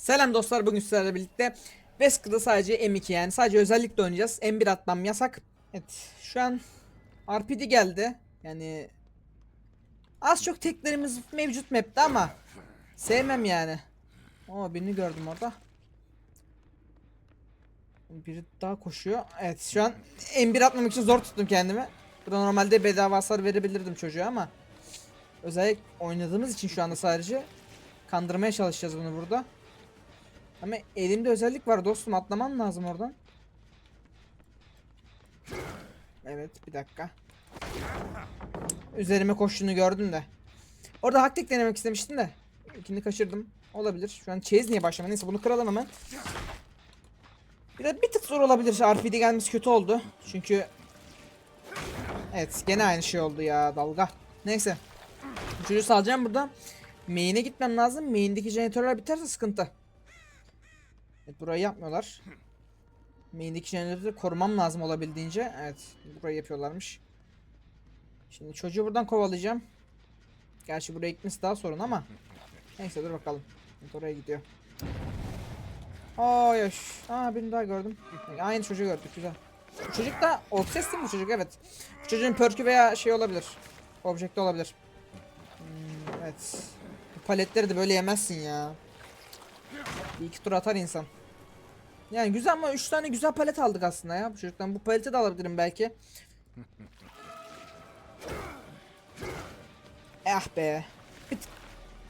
Selam dostlar bugün sizlerle birlikte Wesker'da sadece M2 yani sadece özellikle oynayacağız. M1 atmam yasak. Evet şu an RPD geldi. Yani az çok teklerimiz mevcut map'te ama sevmem yani. Oo birini gördüm orada. Biri daha koşuyor. Evet şu an M1 atmamak için zor tuttum kendimi. Burada normalde bedava hasar verebilirdim çocuğa ama özellikle oynadığımız için şu anda sadece kandırmaya çalışacağız bunu burada. Ama elimde özellik var dostum atlaman lazım oradan. Evet bir dakika. Üzerime koştuğunu gördüm de. Orada haktik denemek istemiştim de. İkini kaçırdım. Olabilir. Şu an chase niye başlamadı? Neyse bunu kıralım hemen. Bir de bir tık zor olabilir. RPD gelmesi kötü oldu. Çünkü Evet gene aynı şey oldu ya dalga. Neyse. Çocuğu salacağım burada. Main'e gitmem lazım. Main'deki jeneratörler biterse sıkıntı. Evet burayı yapmıyorlar. Main'deki jeneratörü korumam lazım olabildiğince. Evet burayı yapıyorlarmış. Şimdi çocuğu buradan kovalayacağım. Gerçi buraya gitmesi daha sorun ama. Neyse dur bakalım. Evet, oraya gidiyor. Ay ay. Aa birini daha gördüm. Aynı çocuğu gördük güzel. Bu çocuk da obses değil mi bu çocuk? Evet. Bu çocuğun perkü veya şey olabilir. Objekte olabilir. Hmm, evet. Bu paletleri de böyle yemezsin ya. Bir iki tur atar insan. Yani güzel ama 3 tane güzel palet aldık aslında ya bu çocuktan. Bu paleti de alabilirim belki. Ah be.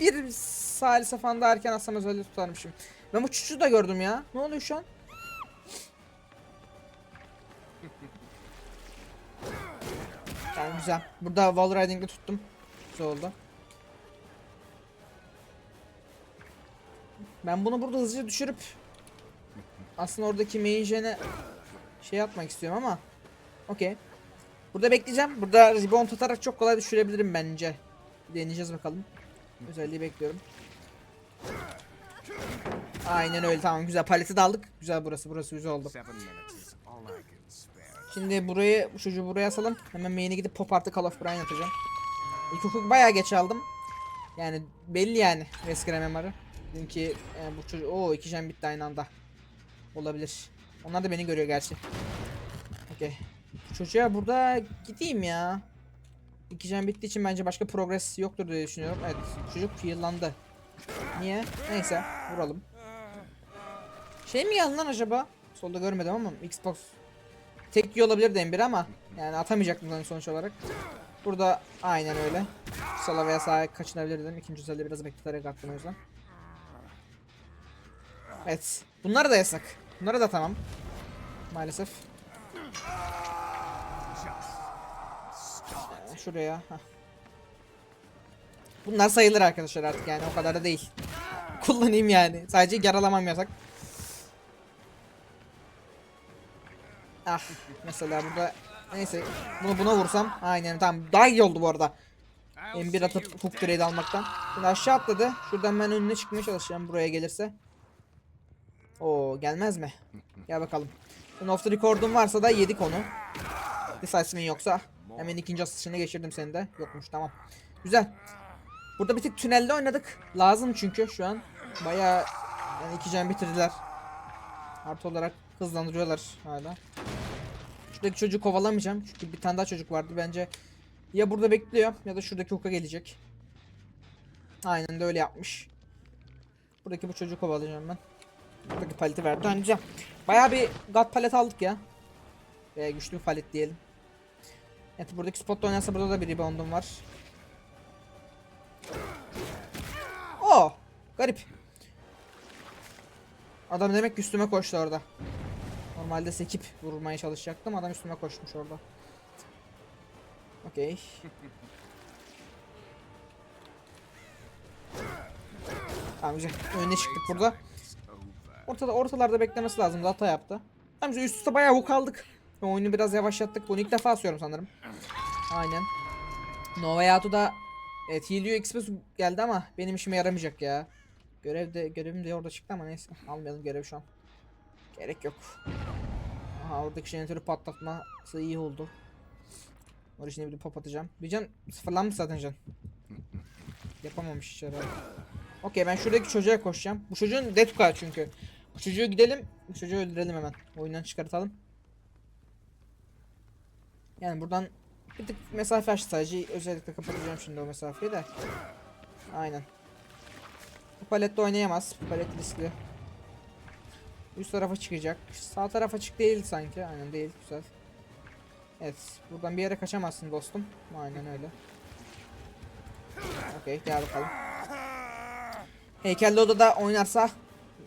Bir, bir salise falan da erken atsam özelliği tutarmışım. Ben bu çocuğu da gördüm ya. Ne oluyor şu an? Yani güzel. Burada wall riding'de tuttum. Güzel oldu. Ben bunu burada hızlıca düşürüp aslında oradaki main gen'e şey yapmak istiyorum ama okey. Burada bekleyeceğim. Burada rebound atarak çok kolay düşürebilirim bence. Deneyeceğiz bakalım. Özelliği bekliyorum. Aynen öyle tamam güzel paleti de aldık. Güzel burası burası güzel oldu. Şimdi burayı bu çocuğu buraya asalım. Hemen main'e gidip pop artı Call of Brian atacağım. İlk hukuk bayağı geç aldım. Yani belli yani Wesker MMR'ı. Ki e, bu çocuk o iki jam bitti aynı anda. Olabilir. Onlar da beni görüyor gerçi. Okey. Çocuğa burada gideyim ya. İki jam bittiği için bence başka progress yoktur diye düşünüyorum. Evet çocuk heal'landı. Niye? Neyse vuralım. Şey mi geldi lan acaba? Solda görmedim ama Xbox Tek yiyor olabilir M1 ama yani atamayacak bundan sonuç olarak. Burada aynen öyle. Sola veya sağa kaçınabilirdim. İkinci özelliği biraz bekleterek attım o yüzden. Evet. Bunlar da yasak. Bunları da tamam. Maalesef. Ee, Şuraya. Bunlar sayılır arkadaşlar artık yani o kadar da değil. Kullanayım yani. Sadece yaralamam yasak. Ah mesela burada neyse bunu buna vursam aynen tamam daha iyi oldu bu arada. M1 atıp hook almaktan. Şimdi aşağı atladı. Şuradan ben önüne çıkmaya çalışacağım buraya gelirse. Oo gelmez mi? Gel bakalım. Şimdi off the record'un varsa da yedik onu. Decisive'in yoksa. Hemen ikinci asışını geçirdim seni de. Yokmuş tamam. Güzel. Burada bir tık tünelde oynadık. Lazım çünkü şu an. Bayağı yani iki can bitirdiler. Artı olarak hızlandırıyorlar hala. Şuradaki çocuğu kovalamayacağım. Çünkü bir tane daha çocuk vardı. Bence ya burada bekliyor ya da şuradaki hook'a gelecek. Aynen de öyle yapmış. Buradaki bu çocuğu kovalayacağım ben. Buradaki paleti verdi. Oynayacağım. Bayağı bir god palet aldık ya. Veya güçlü bir palet diyelim. Evet buradaki spotta oynarsa burada da bir reboundum var. Oo, garip. Adam demek ki üstüme koştu orada. Normalde sekip vurmaya çalışacaktım. Adam üstüme koşmuş orada. Okey. Tamam güzel. Önüne çıktık burada. Ortada ortalarda beklemesi lazım. Hata yaptı. Tamam. Üst üste bayağı hook aldık. Oyunu biraz yavaşlattık. Bunu ilk defa asıyorum sanırım. Aynen. Nova Yatu da Evet Helio Express geldi ama benim işime yaramayacak ya. Görev de görevim de orada çıktı ama neyse almayalım görev şu an. Gerek yok. Aha oradaki jeneratörü patlatması iyi oldu. Şimdi bir pop atacağım. Bir can sıfırlanmış zaten can. Yapamamış hiç herhalde. Okey ben şuradaki çocuğa koşacağım. Bu çocuğun Detuka çünkü. Bu çocuğu gidelim. Bu çocuğu öldürelim hemen. Oyundan çıkartalım. Yani buradan bir tık mesafe aç sadece. Özellikle kapatacağım şimdi o mesafeyi de. Aynen. Bu palette oynayamaz. Bu palet riskli. Üst tarafa çıkacak. Sağ tarafa çık değil sanki. Aynen değil. Güzel. Evet. Buradan bir yere kaçamazsın dostum. Aynen öyle. Okey gel bakalım. Heykelli odada oynarsa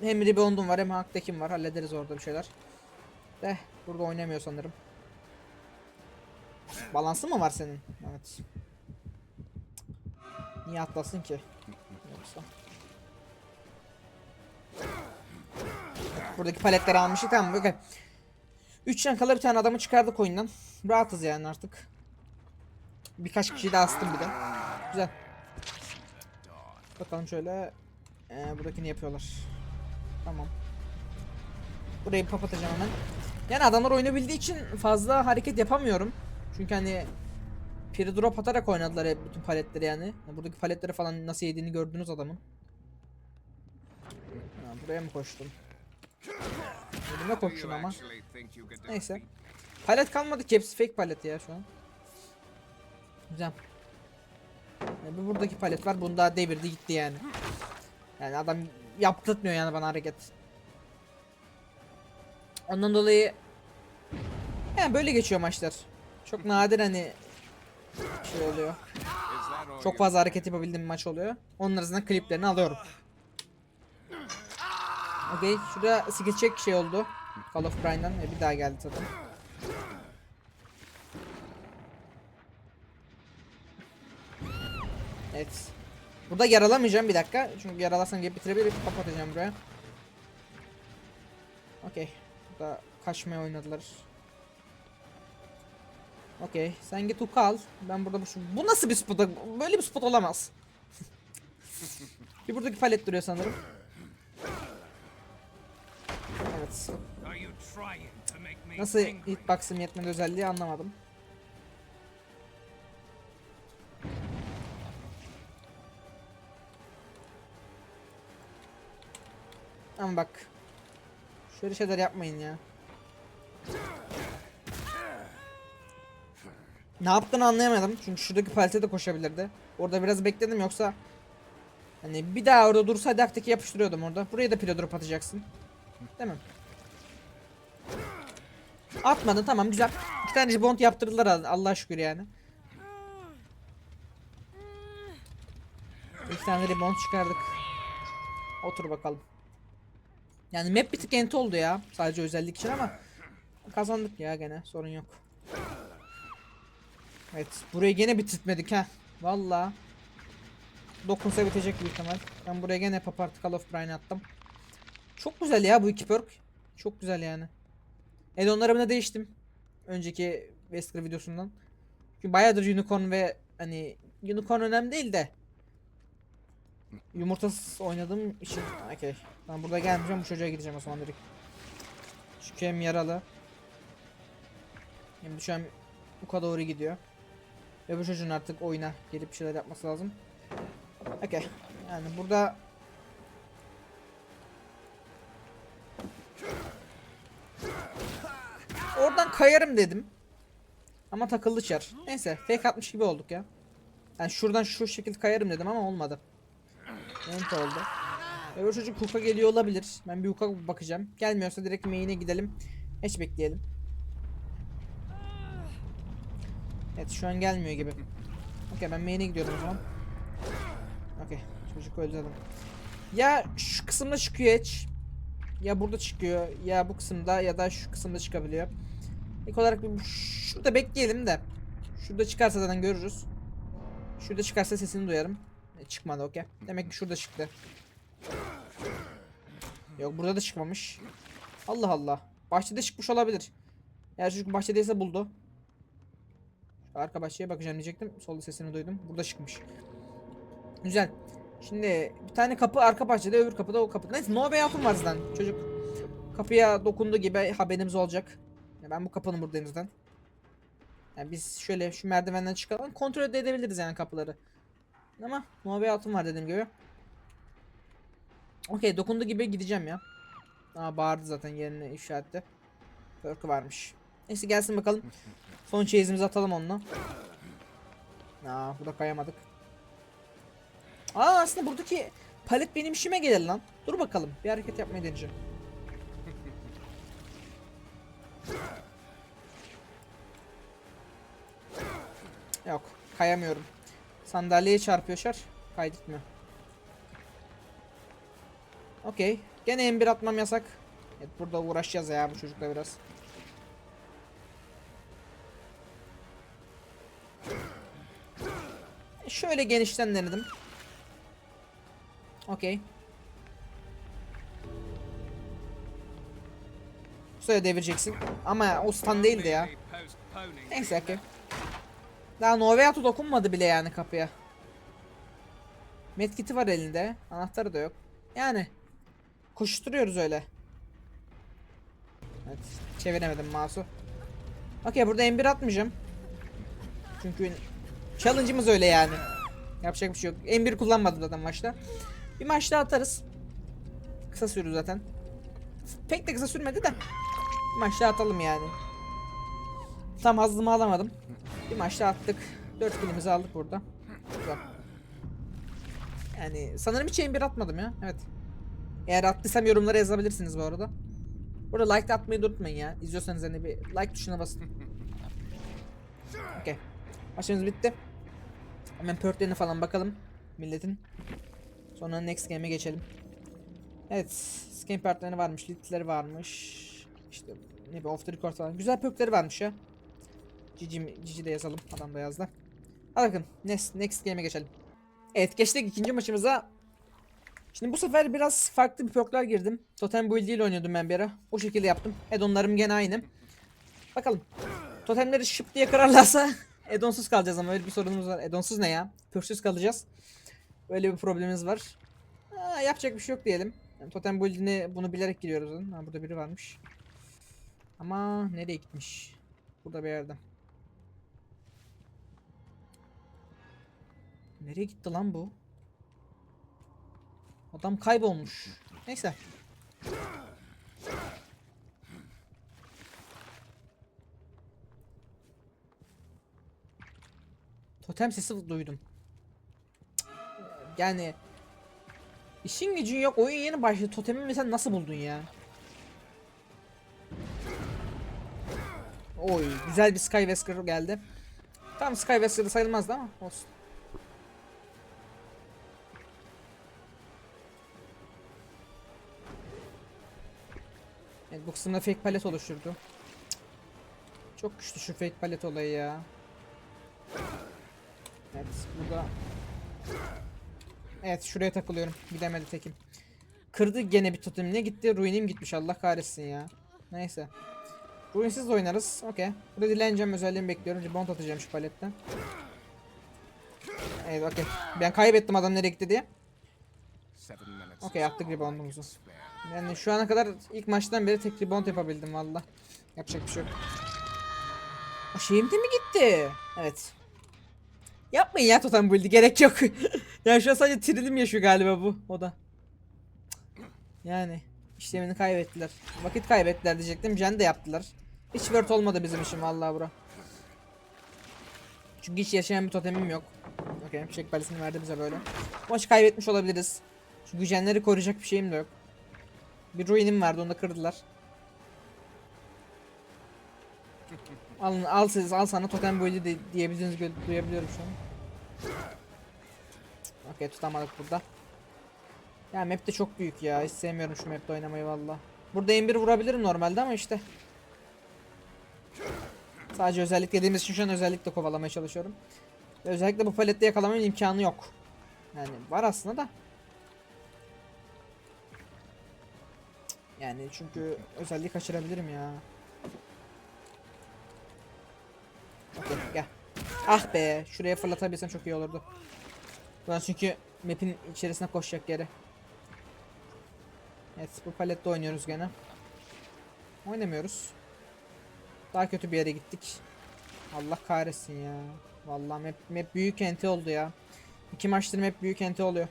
hem rebound'um var hem haktekim var. Hallederiz orada bir şeyler. De burada oynamıyor sanırım. Balansı mı var senin? Evet. Niye atlasın ki? Yoksa. Buradaki paletleri almıştık tamam okey. 3 yan kala bir tane adamı çıkardık oyundan. Rahatız yani artık. Birkaç kişiyi de astım bir de. Güzel. Bakalım şöyle. Ee, buradakini yapıyorlar. Tamam. Burayı kapatacağım hemen. Yani adamlar oyunu için fazla hareket yapamıyorum. Çünkü hani Piri drop atarak oynadılar hep bütün paletleri yani. Buradaki paletleri falan nasıl yediğini gördünüz adamın. Ha, buraya mı koştum? Önüme koştun ama. Neyse. Palet kalmadı ki hepsi fake palet ya şu an. Güzel. Yani buradaki palet var. Bunu devirdi gitti yani. Yani adam yaptırtmıyor yani bana hareket. Ondan dolayı yani böyle geçiyor maçlar. Çok nadir hani şey oluyor. Çok fazla hareket yapabildiğim maç oluyor. Onun arasından kliplerini alıyorum. Okey. Şurada check şey oldu. Call of Brian'dan. E, bir daha geldi zaten. Evet. Burada yaralamayacağım bir dakika. Çünkü yaralarsam gelip bitirebilir. Kapatacağım buraya. Okey. Burada kaçmaya oynadılar. Okey. Sen git hook al. Ben burada bu şu... Bu nasıl bir spot? Böyle bir spot olamaz. bir buradaki palet duruyor sanırım. Evet. Nasıl hitbox'ın yetmedi özelliği anlamadım. Bak. Şöyle şeyler yapmayın ya. Ne yaptığını anlayamadım. Çünkü şuradaki palete de koşabilirdi. Orada biraz bekledim yoksa Hani bir daha orada dursaydı haktaki yapıştırıyordum orada. Buraya da pilo drop atacaksın. Değil mi? Atmadın tamam güzel. İki tane bond yaptırdılar Allah şükür yani. İki tane rebound çıkardık. Otur bakalım. Yani map bir tık enti oldu ya. Sadece özellik için ama kazandık ya gene sorun yok. Evet burayı gene bitirtmedik ha. Vallahi dokunsa bitecek büyük ihtimal. Ben buraya gene Papart Call of Brian attım. Çok güzel ya bu iki perk. Çok güzel yani. Edonlarımı değiştim. Önceki Wesker videosundan. Çünkü bayağıdır unicorn ve hani unicorn önemli değil de yumurtasız oynadığım için okey. Ben burada gelmeyeceğim bu çocuğa gideceğim o zaman direkt. Çünkü hem yaralı. Hem şu an Uka doğru gidiyor. Ve bu çocuğun artık oyuna gelip bir şeyler yapması lazım. Okey. Yani burada Oradan kayarım dedim. Ama takıldı çar. Neyse fake atmış gibi olduk ya. Yani şuradan şu şekilde kayarım dedim ama olmadı. Ent oldu. Bu çocuk hook'a geliyor olabilir. Ben bir hook'a bakacağım. Gelmiyorsa direkt main'e gidelim. Hiç bekleyelim. Evet şu an gelmiyor gibi. Okey ben main'e gidiyorum o zaman. Okey çocuk öldü zaten. Ya şu kısımda çıkıyor hiç. Ya burada çıkıyor ya bu kısımda ya da şu kısımda çıkabiliyor. İlk olarak bir şurada bekleyelim de. Şurada çıkarsa zaten görürüz. Şurada çıkarsa sesini duyarım. Çıkmadı okey. Demek ki şurada çıktı. Yok burada da çıkmamış. Allah Allah. Bahçede çıkmış olabilir. Eğer çocuk bahçedeyse buldu. Şu arka bahçeye bakacağım diyecektim. Solda sesini duydum. Burada çıkmış. Güzel. Şimdi bir tane kapı arka bahçede öbür kapıda o kapıda. Neyse no way out'um var zaten. Çocuk kapıya dokunduğu gibi haberimiz olacak. Ya ben bu kapının buradayım zaten. Yani biz şöyle şu merdivenden çıkalım. Kontrol edebiliriz yani kapıları. Ama way out'um var dediğim gibi. Okey dokundu gibi gideceğim ya. Aa bağırdı zaten yerine işaretle. Perk'ü varmış. Neyse gelsin bakalım. Son chase'imizi atalım onunla. Aa burada kayamadık. Aa aslında buradaki palet benim işime gelir lan. Dur bakalım bir hareket yapmayı deneyeceğim. Yok kayamıyorum. Sandalyeye çarpıyor şar. Kaydetmiyor. Okey. Gene M1 atmam yasak. Evet burada uğraşacağız ya bu çocukla biraz. Şöyle genişten denedim. Okey. Söyle devireceksin. Ama o stand değildi ya. Neyse okey. Daha Noveato dokunmadı bile yani kapıya. Medkit'i var elinde. Anahtarı da yok. Yani koşturuyoruz öyle. Evet, çeviremedim mouse'u. Okey burada M1 atmayacağım. Çünkü challenge'ımız öyle yani. Yapacak bir şey yok. M1 kullanmadım zaten maçta. Bir maçta atarız. Kısa sürdü zaten. Pek de kısa sürmedi de. Bir maçta atalım yani. Tam hazımı alamadım. Bir maçta attık. 4 kilimizi aldık burada. Güzel. Yani sanırım hiç M1 atmadım ya. Evet. Eğer attıysam yorumlara yazabilirsiniz bu arada. Burada like atmayı unutmayın ya. İzliyorsanız hani bir like tuşuna basın. Okey. Maçımız bitti. Hemen perklerine falan bakalım. Milletin. Sonra next game'e geçelim. Evet. Skin perkleri varmış. Litleri varmış. İşte ne bir off the record falan. Güzel perkleri varmış ya. Cici, de yazalım. Adam da yazdı. Hadi bakın. Next, next game'e geçelim. Evet geçtik ikinci maçımıza. Şimdi bu sefer biraz farklı bir perkler girdim. Totem build ile oynuyordum ben bir ara. O şekilde yaptım. Addonlarım gene aynı. Bakalım. Totemleri şıp diye kırarlarsa Edonsuz kalacağız ama öyle bir sorunumuz var. Edonsuz ne ya? Pürsüz kalacağız. Böyle bir problemimiz var. Aa, yapacak bir şey yok diyelim. Yani totem build'ine bunu bilerek giriyoruz. Ha, burada biri varmış. Ama nereye gitmiş? Burada bir yerde. Nereye gitti lan bu? Adam kaybolmuş. Neyse. Totem sesi duydum. Yani işin gücün yok. Oyun yeni başladı. Totemi mesela nasıl buldun ya? Oy güzel bir Skywesker geldi. Tam Skywesker'da sayılmazdı ama olsun. Kısımda fake palet oluşturdu. Çok güçlü şu fake palet olayı ya. Evet burada Evet şuraya takılıyorum. Gidemedi tekim. Kırdı gene bir totemine gitti. Ruinim gitmiş Allah kahretsin ya. Neyse. Ruinsiz oynarız. Okey. Burada dileneceğim özelliğimi bekliyorum. Rebound atacağım şu paletten. Evet okey. Ben kaybettim adam nereye gitti diye. Okey attık reboundumuzu. Yani şu ana kadar ilk maçtan beri tek rebound yapabildim valla Yapacak bir şey yok Aa, Şeyim de mi gitti? Evet Yapmayın ya totem build'i gerek yok. yani şu an sadece trilim yaşıyor galiba bu o da. Yani işlemini kaybettiler. Vakit kaybettiler diyecektim. Can de yaptılar. Hiç word olmadı bizim işim vallahi bura. Çünkü hiç yaşayan bir totemim yok. Okey, çek balesini verdi bize böyle. Maçı kaybetmiş olabiliriz. Çünkü jenleri koruyacak bir şeyim de yok. Bir ruinim vardı onu da kırdılar. Alın al siz al sana totem build'i de diyebildiğiniz duyabiliyorum şu an. Okey tutamadık burada. Ya map de çok büyük ya. Hiç sevmiyorum şu map'te oynamayı valla. Burada M1 vurabilirim normalde ama işte. Sadece özellik dediğimiz için şu an özellikle kovalamaya çalışıyorum. Özellikle bu palette yakalamanın imkanı yok. Yani var aslında da. Yani çünkü özelliği kaçırabilirim ya. Okey gel. Ah be şuraya fırlatabilsem çok iyi olurdu. Ulan çünkü map'in içerisine koşacak yere. Evet bu palette oynuyoruz gene. Oynamıyoruz. Daha kötü bir yere gittik. Allah kahretsin ya. Vallahi map, map büyük enti oldu ya. İki maçtır map büyük enti oluyor.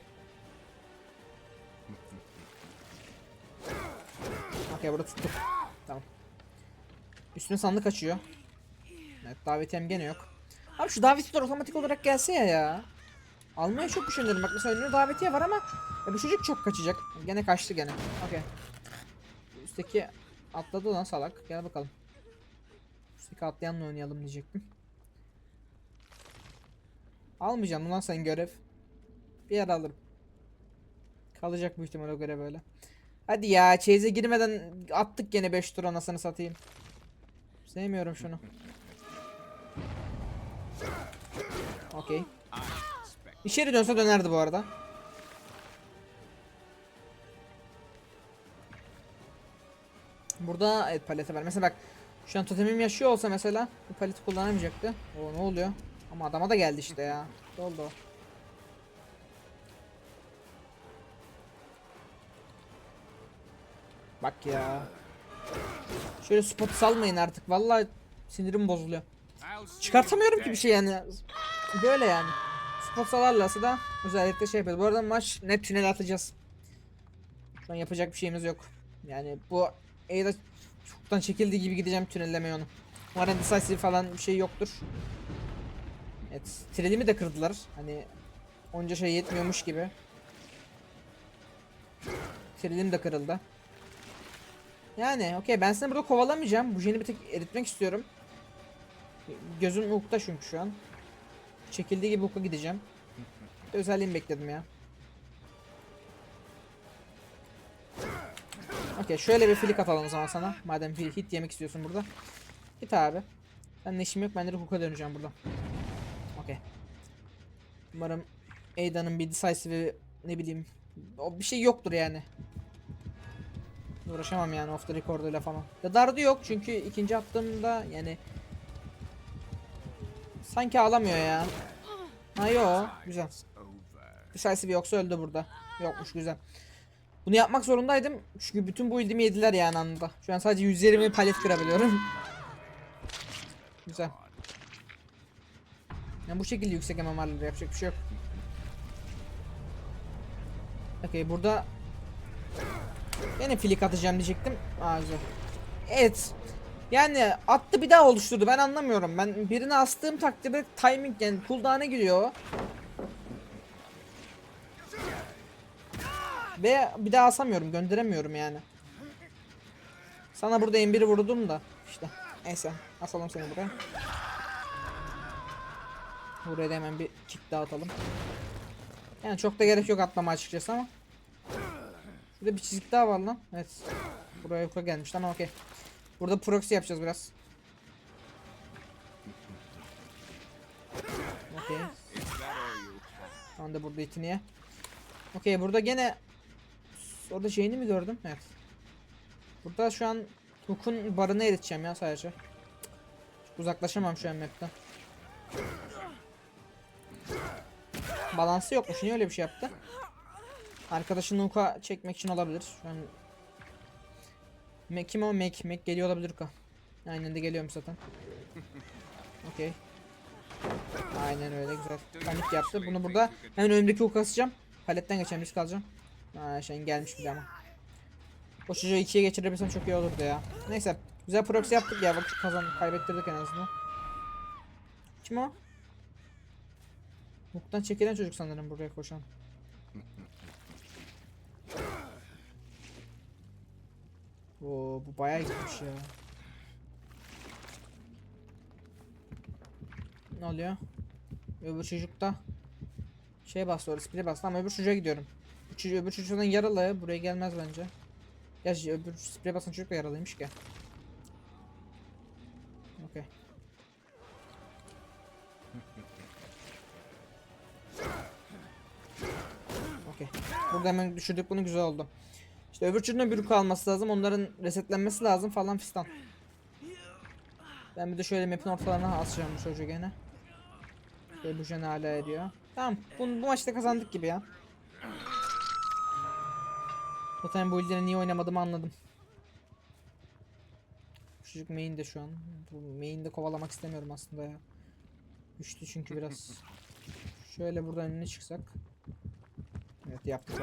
Okey burada tuttuk. Tamam. Üstüne sandık açıyor. Evet davetiyem gene yok. Abi şu davetiyeler otomatik olarak gelse ya ya. Almaya çok düşünüyorum. Bak mesela önümde davetiye var ama ya bu çocuk çok kaçacak. Gene kaçtı gene. Okey. Üstteki atladı lan salak. Gel bakalım. Üstteki atlayanla oynayalım diyecektim. Almayacağım lan sen görev. Bir yer alırım. Kalacak bu ihtimal o görev öyle. Hadi ya çeyize girmeden attık gene 5 tur anasını satayım. Sevmiyorum şunu. Okey. İçeri dönse dönerdi bu arada. Burada evet palete var. Mesela bak şu an totemim yaşıyor olsa mesela bu paleti kullanamayacaktı. O ne oluyor? Ama adama da geldi işte ya. Ne Bak ya. Şöyle spot salmayın artık. Vallahi sinirim bozuluyor. Çıkartamıyorum ki bir şey yani. Böyle yani. Spot salarlarsa da özellikle şey yapıyoruz. Bu arada maç net tünel atacağız. Şu an yapacak bir şeyimiz yok. Yani bu E'de çoktan çekildiği gibi gideceğim tünellemeye onu. Umarım decisive falan bir şey yoktur. Evet. Trenimi de kırdılar. Hani onca şey yetmiyormuş gibi. Trenim de kırıldı. Yani okey ben seni burada kovalamayacağım. Bu jeni bir tek eritmek istiyorum. Gözüm hukukta çünkü şu an. Çekildiği gibi hukuka gideceğim. Özelliğimi bekledim ya. Okey şöyle bir flick atalım o zaman sana. Madem bir hit yemek istiyorsun burada. Hit abi. Ben işim yok ben de hukuka döneceğim burada. Okey. Umarım Aida'nın bir decisive ne bileyim o bir şey yoktur yani. Uğraşamam yani off the record'uyla falan. Ya dardı yok çünkü ikinci attığımda yani sanki alamıyor ya. Ha yo güzel. Decisive yoksa öldü burada. Yokmuş güzel. Bunu yapmak zorundaydım çünkü bütün bu ilgimi yediler yani anında. Şu an sadece 120 palet kırabiliyorum. güzel. Yani bu şekilde yüksek MMR'ları yapacak bir şey yok. Okey burada Yine flick atacağım diyecektim. Aa. Evet. Yani attı bir daha oluşturdu. Ben anlamıyorum. Ben birini astığım takdirde timing yani cooldown'a giriyor. Ve bir daha asamıyorum. Gönderemiyorum yani. Sana burada M1'i vurdum da. işte. Neyse. Asalım seni buraya. Buraya da hemen bir kick daha atalım. Yani çok da gerek yok atlama açıkçası ama. Burada bir çizik daha var lan. Evet. Buraya yukarı gelmiş ama okey. Burada proxy yapacağız biraz. Okey. Şu anda burada itiniye. Okey burada gene orada şeyini mi gördüm? Evet. Burada şu an Hook'un barını eriteceğim ya sadece. Çok uzaklaşamam şu an map'ten. Balansı yokmuş. Niye öyle bir şey yaptı? Arkadaşını Hook'a çekmek için olabilir. Şu an Mac kim o? Mac. Mac geliyor olabilir Hook'a. Aynen de geliyorum zaten. Okey. Aynen öyle güzel. Panik yaptı. Bunu burada hemen önümdeki hook'a asacağım. Paletten geçen risk alacağım. Aa şey gelmiş bir de ama. O çocuğu ikiye geçirebilsem çok iyi olurdu ya. Neyse. Güzel proxy yaptık ya. Bak kazan kaybettirdik en azından. Kim o? Hook'tan çekilen çocuk sanırım buraya koşan. Bu bayağı gitmiş ya. Ne oluyor? Öbür çocuk da şey bastı orada spire bastı ama öbür çocuğa gidiyorum. Bu çocuğu, öbür çocuktan yaralı buraya gelmez bence. Gerçi öbür spire basan çocuk da yaralıymış ki. Okey. Okey. Burada hemen düşürdük bunu güzel oldu. İşte öbür çocuğun bir kalması lazım. Onların resetlenmesi lazım falan fistan. Ben bir de şöyle map'in ortalarına asacağım bu çocuğu gene. Şöyle bu jene hala ediyor. Tamam. Bu, bu maçta kazandık gibi ya. Zaten bu ilde niye oynamadığımı anladım. Bu Çocuk main'de şu an. Bu main'de kovalamak istemiyorum aslında ya. Güçlü çünkü biraz. Şöyle buradan önüne çıksak. Evet yaptık.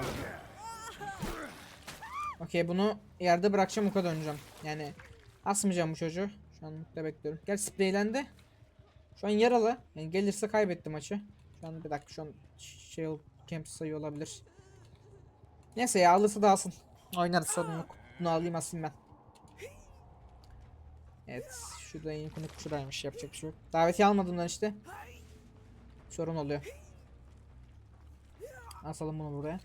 Okey bunu yerde bırakacağım Uka döneceğim. Yani asmayacağım bu çocuğu. Şu an mutlu bekliyorum. Gel spreylendi. Şu an yaralı. Yani gelirse kaybetti maçı. Şu an bir dakika şu an şey ol- camp sayı olabilir. Neyse ya alırsa da alsın. Oynarız sorun yok. Bunu alayım asayım ben. Evet. Şurada yeni konuk şuradaymış. Yapacak bir şey yok. Davetiye almadığımdan işte. Sorun oluyor. Asalım bunu buraya.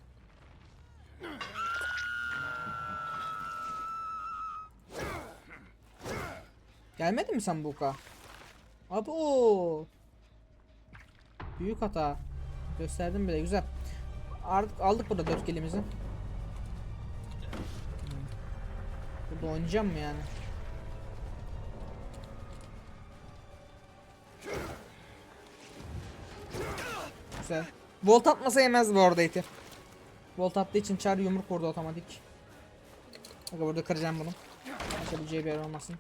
Gelmedin mi sen Buka? Abi o. Büyük hata. Gösterdim bile güzel. Artık aldık burada dört kelimizi. Hmm. Burada oynayacağım mı yani? Güzel. Volt atmasa yemez bu arada iti. Volt attığı için çar yumruk vurdu otomatik. Bak burada kıracağım bunu. Açabileceği bir yer olmasın.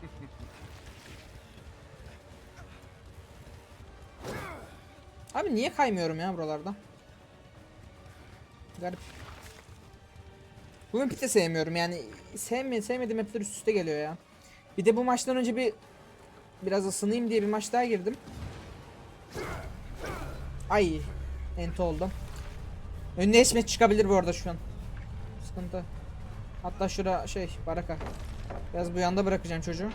Abi niye kaymıyorum ya buralarda? Garip. Bu map'i de sevmiyorum yani sevme, sevmediğim mapler üst üste geliyor ya. Bir de bu maçtan önce bir biraz ısınayım diye bir maç daha girdim. Ay enti oldum. Önüne eşmet çıkabilir bu arada şu an. Sıkıntı. Hatta şura şey baraka. Biraz bu yanda bırakacağım çocuğu.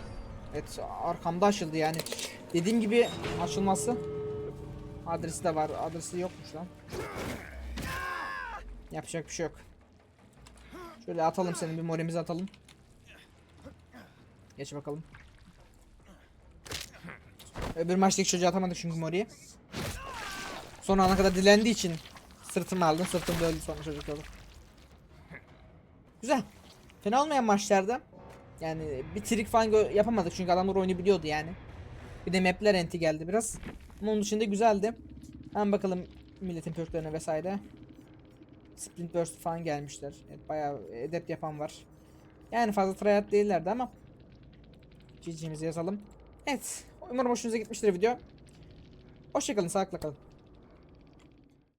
Evet arkamda açıldı yani. Dediğim gibi açılması. Adresi de var. Adresi yokmuş lan. Yapacak bir şey yok. Şöyle atalım seni bir morimizi atalım. Geç bakalım. Öbür maçtaki çocuğu atamadık çünkü moriye. Son ana kadar dilendiği için sırtımı aldım. Sırtımda öldü sonra çocuk oldu. Güzel. Fena olmayan maçlarda. Yani bir trik falan yapamadık çünkü adamlar oyunu biliyordu yani. Bir de mapler enti geldi biraz. Ama onun dışında güzeldi. Hemen bakalım milletin perklerine vesaire. Sprint burst falan gelmişler. Evet, bayağı edept yapan var. Yani fazla tryhard değillerdi ama GG'mizi yazalım. Evet. Umarım hoşunuza gitmiştir video. Hoşçakalın, sağlıkla kalın.